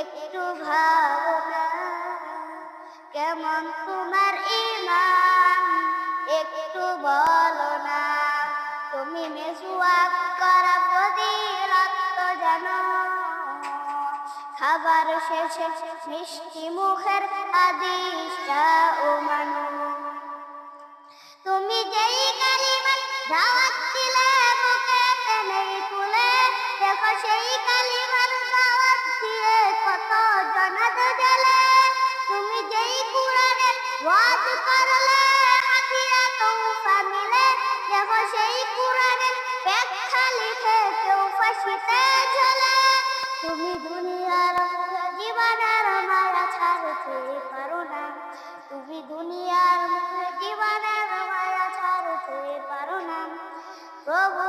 একটু ভাবো না। কেমন তোমার ইমান? খাবার শেষে মিষ্টি মুখের আদিশটা ও মানো। তুমি যেই কালিমার দাওয়াত দিলে তুলে দেখো সেই কালিমার দাওয়াত দিয়ে কত জ্বলে। তুমি যেই ওয়াজ করলে, হাতিয়া মিলে দেখো সেই ব্যাখ্যা লিখে ঝোলে তুমি তোমার জীবনের মায়া ছাড়তে পারো না। তুমি দুনিয়ার জীবনের মায়া ছাড়তে পারো না। প্রভু